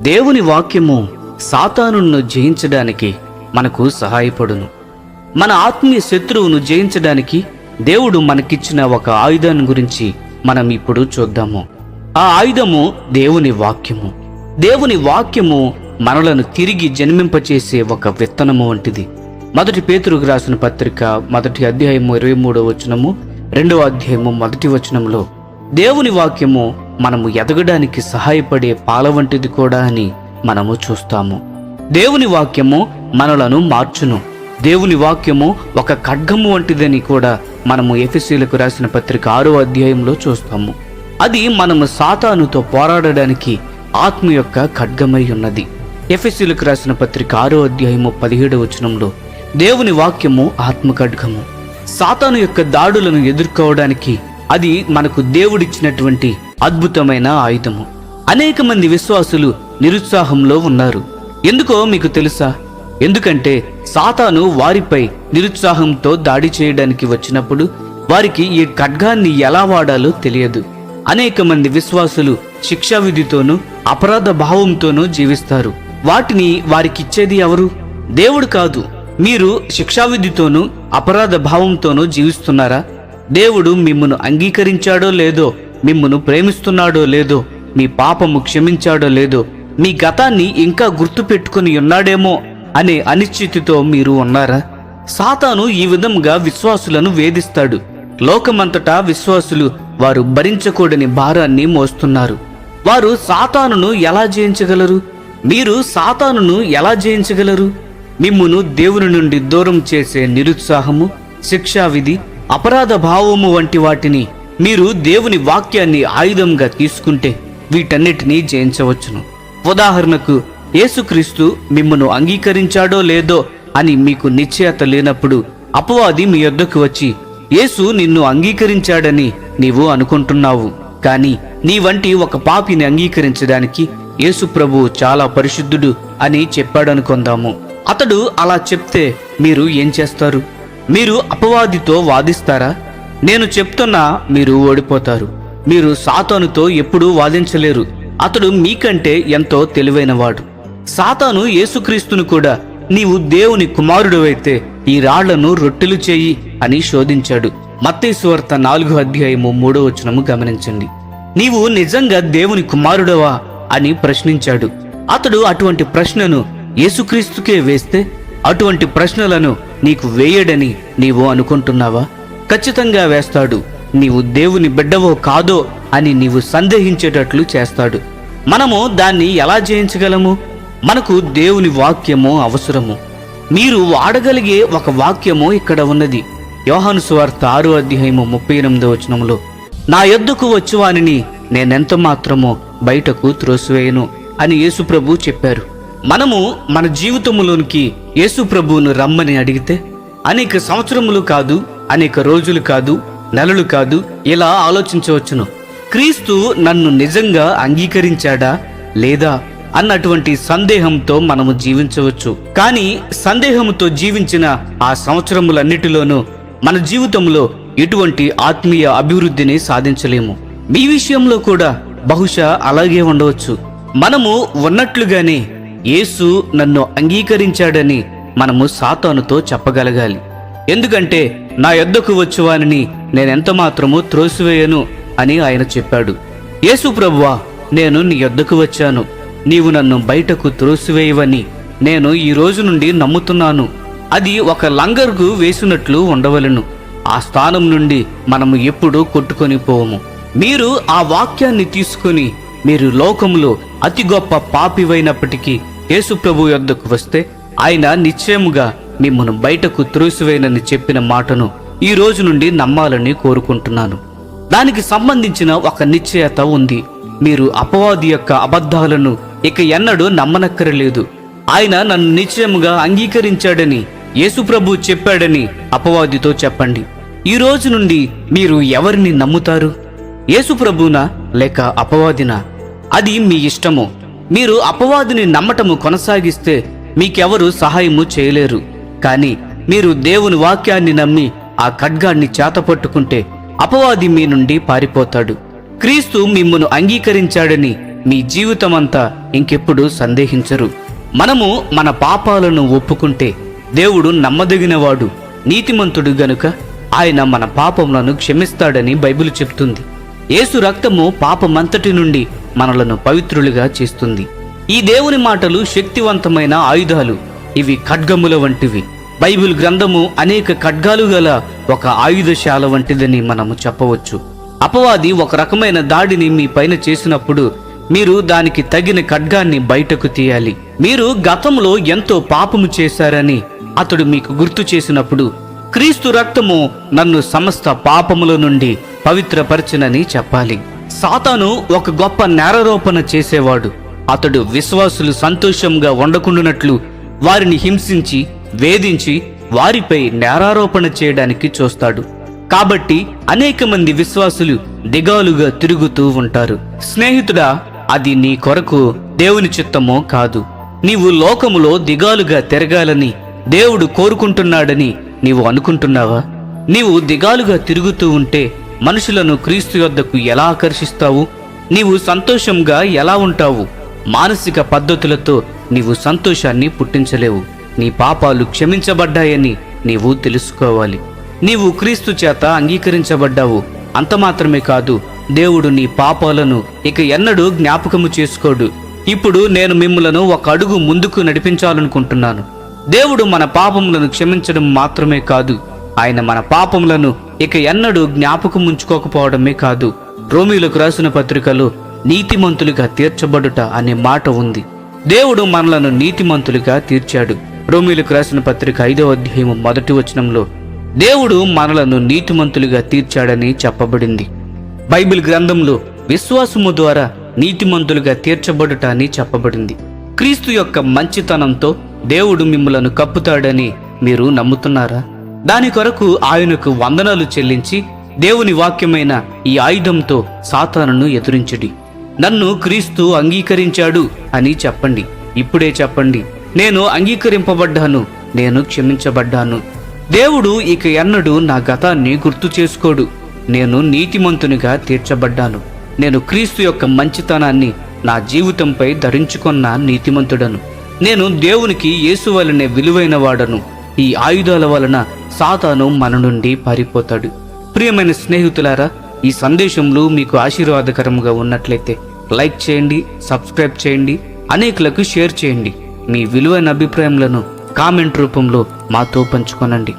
దేవుని వాక్యము సాతానును జయించడానికి మనకు సహాయపడును. మన ఆత్మీయ శత్రువును జయించడానికి దేవుడు మనకిచ్చిన ఒక ఆయుధాన్ని గురించి మనం ఇప్పుడు చూద్దాము. ఆ ఆయుధము దేవుని వాక్యము. దేవుని వాక్యము మనలను తిరిగి జన్మింపచేసే ఒక విత్తనము వంటిది. మొదటి పేతురుకు రాసిన పత్రిక మొదటి అధ్యాయము ఇరవై మూడో వచనము రెండవ అధ్యాయము మొదటి వచనంలో దేవుని వాక్యము మనము ఎదగడానికి సహాయపడే పాల వంటిది కూడా అని మనము చూస్తాము. దేవుని వాక్యము మనలను మార్చును. దేవుని వాక్యము ఒక ఖడ్గము వంటిదని కూడా మనము ఎఫ్ఎస్సీలకు రాసిన పత్రిక ఆరో అధ్యాయంలో చూస్తాము. అది మనము సాతానుతో పోరాడడానికి ఆత్మ యొక్క ఖడ్గమై ఉన్నది. ఎఫ్ఎస్సీలకు రాసిన పత్రిక ఆరో అధ్యాయము పదిహేడు వచనంలో దేవుని వాక్యము ఆత్మ ఖడ్గము. సాతాను యొక్క దాడులను ఎదుర్కోవడానికి అది మనకు దేవుడిచ్చినటువంటి అద్భుతమైన ఆయుధము. అనేక మంది విశ్వాసులు నిరుత్సాహంలో ఉన్నారు. ఎందుకో మీకు తెలుసా? ఎందుకంటే సాతాను వారిపై నిరుత్సాహంతో దాడి చేయడానికి వచ్చినప్పుడు వారికి ఈ ఖడ్గాన్ని ఎలా వాడాలో తెలియదు. అనేక మంది విశ్వాసులు శిక్షా విధితోనూ అపరాధ భావంతోనూ జీవిస్తారు. వాటిని వారికిచ్చేది ఎవరు? దేవుడు కాదు. మీరు శిక్షావిధితోనూ అపరాధ భావంతోనూ జీవిస్తున్నారా? దేవుడు మిమ్మను అంగీకరించాడో లేదో మిమ్మను ప్రేమిస్తున్నాడో లేదో మీ పాపము క్షమించాడో లేదో మీ గతాన్ని ఇంకా గుర్తు పెట్టుకుని ఉన్నాడేమో అనే అనిశ్చితితో మీరు ఉన్నారా? సాతాను ఈ విధంగా విశ్వాసులను వేధిస్తాడు. లోకమంతటా విశ్వాసులు వారు భరించకూడని భారాన్ని మోస్తున్నారు. వారు సాతానును ఎలా జయించగలరు? మీరు సాతానును ఎలా జయించగలరు? మిమ్మును దేవుని నుండి దూరం చేసే నిరుత్సాహము శిక్షావిధి అపరాధ భావము వంటి వాటిని మీరు దేవుని వాక్యాన్ని ఆయుధంగా తీసుకుంటే వీటన్నిటినీ జయించవచ్చును. ఉదాహరణకు యేసుక్రీస్తు మిమ్మను అంగీకరించాడో లేదో అని మీకు నిశ్చయత లేనప్పుడు అపవాది మీ యొద్దకు వచ్చి యేసు నిన్ను అంగీకరించాడని నీవు అనుకుంటున్నావు. కానీ నీ వంటి ఒక పాపిని అంగీకరించడానికి యేసు ప్రభువు చాలా పరిశుద్ధుడు అని చెప్పాడనుకుందాము. అతడు అలా చెప్తే మీరు ఏం చేస్తారు? మీరు అపవాదితో వాదిస్తారా? నేను చెప్తున్నా మీరు ఓడిపోతారు. మీరు సాతానుతో ఎప్పుడూ వాదించలేరు. అతడు మీకంటే ఎంతో తెలివైనవాడు. సాతాను యేసుక్రీస్తును కూడా నీవు దేవుని కుమారుడువైతే ఈ రాళ్ళను రొట్టెలు చేయి అని శోధించాడు. మత్తేశ్వార్త నాలుగు అధ్యాయము మూడో వచనము గమనించండి. నీవు నిజంగా దేవుని కుమారుడవా అని ప్రశ్నించాడు. అతడు అటువంటి ప్రశ్నను యేసుక్రీస్తుకే వేస్తే అటువంటి ప్రశ్నలను నీకు వేయడని నీవు అనుకుంటున్నావా? ఖచ్చితంగా వేస్తాడు. నీవు దేవుని బిడ్డవో కాదో అని నీవు సందేహించేటట్లు చేస్తాడు. మనము దాన్ని ఎలా జయించగలము? మనకు దేవుని వాక్యము అవసరము. మీరు వాడగలిగే ఒక వాక్యము ఇక్కడ ఉన్నది. యోహాను సువార్త ఆరు అధ్యాయము ముప్పై ఎనిమిదో వచనంలో నా యొద్దకు వచ్చువానిని నేనెంత మాత్రమో బయటకు త్రోసివేయను అని యేసుప్రభు చెప్పారు. మనము మన జీవితంలోనికి యేసుప్రభువును రమ్మని అడిగితే అనేక సంవత్సరములు కాదు అనేక రోజులు కాదు నెలలు కాదు ఇలా ఆలోచించవచ్చును. క్రీస్తు నన్ను నిజంగా అంగీకరించాడా లేదా అన్నటువంటి సందేహంతో మనము జీవించవచ్చు. కానీ సందేహంతో జీవించిన ఆ సంవత్సరములన్నిటిలోనూ మన జీవితంలో ఎటువంటి ఆత్మీయ అభివృద్ధిని సాధించలేము. మీ విషయంలో కూడా బహుశా అలాగే ఉండవచ్చు. మనము ఉన్నట్లుగానే యేసు నన్ను అంగీకరించాడని మనము సాతానుతో చెప్పగలగాలి. ఎందుకంటే నా యొద్దకు వచ్చువానిని నేనెంత మాత్రము త్రోసివేయను అని ఆయన చెప్పాడు. యేసు ప్రభువా నేను నీ యొద్దకు వచ్చాను. నీవు నన్ను బయటకు త్రోసివేయవని నేను ఈ రోజు నుండి నమ్ముతున్నాను. అది ఒక లంగర్కు వేసినట్లు ఉండవలను. ఆ స్థానం నుండి మనము ఎప్పుడూ కొట్టుకొని పోవము మీరు ఆ వాక్యాన్ని తీసుకొని మీరు లోకంలో అతి గొప్ప పాపివైనప్పటికీ యేసు ప్రభు యొద్దకు వస్తే ఆయన నిశ్చయముగా మిమ్మను బయటకు త్రోసివేయనని చెప్పిన మాటను ఈ రోజు నుండి నమ్మాలని కోరుకుంటున్నాను. దానికి సంబంధించిన ఒక నిశ్చయత ఉంది. మీరు అపవాది యొక్క అబద్ధాలను ఇక ఎన్నడూ నమ్మనక్కరలేదు. ఆయన నన్ను నిశ్చయముగా అంగీకరించాడని యేసుప్రభు చెప్పాడని అపవాదితో చెప్పండి. ఈ రోజు నుండి మీరు ఎవరిని నమ్ముతారు? యేసుప్రభునా లేక అపవాదినా? అది మీ ఇష్టము. మీరు అపవాదిని నమ్మటము కొనసాగిస్తే మీకెవరు సహాయము చేయలేరు. కానీ మీరు దేవుని వాక్యాన్ని నమ్మి ఆ ఖడ్గాన్ని చేతపట్టుకుంటే అపవాది మీ నుండి పారిపోతాడు. క్రీస్తు మిమ్మను అంగీకరించాడని మీ జీవితమంతా ఇంకెప్పుడు సందేహించరు. మనము మన పాపాలను ఒప్పుకుంటే దేవుడు నమ్మదగినవాడు నీతిమంతుడు గనుక ఆయన మన పాపములను క్షమిస్తాడని బైబిల్ చెప్తుంది. యేసు రక్తము పాపమంతటి నుండి మనలను పవిత్రులుగా చేస్తుంది. ఈ దేవుని మాటలు శక్తివంతమైన ఆయుధాలు ఇవి ఖడ్గముల వంటివి. బైబిల్ గ్రంథము అనేక ఖడ్గాలు గల ఒక ఆయుధశాల వంటిదని మనము చెప్పవచ్చు. అపవాది ఒక రకమైన దాడిని మీ పైన చేసినప్పుడు మీరు దానికి తగిన ఖడ్గాన్ని బయటకు తీయాలి. మీరు గతంలో ఎంతో పాపము చేశారని అతడు మీకు గుర్తు చేసినప్పుడు క్రీస్తు రక్తము నన్ను సమస్త పాపముల నుండి పవిత్రపరచునని చెప్పాలి. సాతాను ఒక గొప్ప నేరారోపణ చేసేవాడు. అతడు విశ్వాసులు సంతోషంగా ఉండకుండానట్లు వారిని హింసించి వేధించి వారిపై నేరారోపణ చేయడానికి చూస్తాడు. కాబట్టి అనేక మంది విశ్వాసులు దిగాలుగా తిరుగుతూ ఉంటారు. స్నేహితుడా అది నీ కొరకు దేవుని చిత్తమో కాదు. నీవు లోకములో దిగాలుగా తిరగాలని దేవుడు కోరుకుంటున్నాడని నీవు అనుకుంటున్నావా? నీవు దిగాలుగా తిరుగుతూ ఉంటే మనుషులను క్రీస్తు యొద్దకు ఎలా ఆకర్షిస్తావు? నీవు సంతోషంగా ఎలా ఉంటావు? మానసిక పద్ధతులతో నీవు సంతోషాన్ని పుట్టించలేవు. నీ పాపాలు క్షమించబడ్డాయని నీవు తెలుసుకోవాలి. నీవు క్రీస్తు చేత అంగీకరించబడ్డావు. అంత మాత్రమే కాదు దేవుడు నీ పాపాలను ఇక ఎన్నడూ జ్ఞాపకము చేసుకోడు. ఇప్పుడు నేను మిమ్మలను ఒక అడుగు ముందుకు నడిపించాలనుకుంటున్నాను. దేవుడు మన పాపములను క్షమించడం మాత్రమే కాదు ఆయన మన పాపములను ఇక ఎన్నడూ జ్ఞాపకం ఉంచుకోకపోవడమే కాదు. రోమిలకు రాసిన పత్రికలో నీతిమంతులుగా తీర్చబడుట అనే మాట ఉంది. దేవుడు మనలను నీతిమంతులుగా తీర్చాడు. రోమిలకు రాసిన పత్రిక ఐదవ అధ్యాయం మొదటి వచనంలో దేవుడు మనలను నీతిమంతులుగా తీర్చాడని చెప్పబడింది. బైబిల్ గ్రంథంలో విశ్వాసము ద్వారా నీతిమంతులుగా తీర్చబడుట అని చెప్పబడింది. క్రీస్తు యొక్క మంచితనంతో దేవుడు మిమ్మలను కప్పుతాడని మీరు నమ్ముతున్నారా? దాని కొరకు ఆయనకు వందనాలు చెల్లించి దేవుని వాక్యమైన ఈ ఆయుధంతో సాతానును ఎదురించడి. నన్ను క్రీస్తు అంగీకరించాడు అని చెప్పండి. ఇప్పుడే చెప్పండి. నేను అంగీకరింపబడ్డాను. నేను క్షమించబడ్డాను. దేవుడు ఇక ఎన్నడూ నా గతాన్ని గుర్తు చేసుకోడు. నేను నీతిమంతునిగా తీర్చబడ్డాను. నేను క్రీస్తు యొక్క మంచితనాన్ని నా జీవితంపై ధరించుకున్న నీతిమంతుడను. నేను దేవునికి యేసు వలనే విలువైన వాడను. ఈ ఆయుధాల వలన సాతాను మన నుండి పారిపోతాడు. ప్రియమైన స్నేహితులారా ఈ సందేశంలో మీకు ఆశీర్వాదకరంగా ఉన్నట్లయితే లైక్ చేయండి సబ్స్క్రైబ్ చేయండి అనేకులకు షేర్ చేయండి. మీ విలువైన అభిప్రాయములను కామెంట్ రూపంలో మాతో పంచుకొనండి.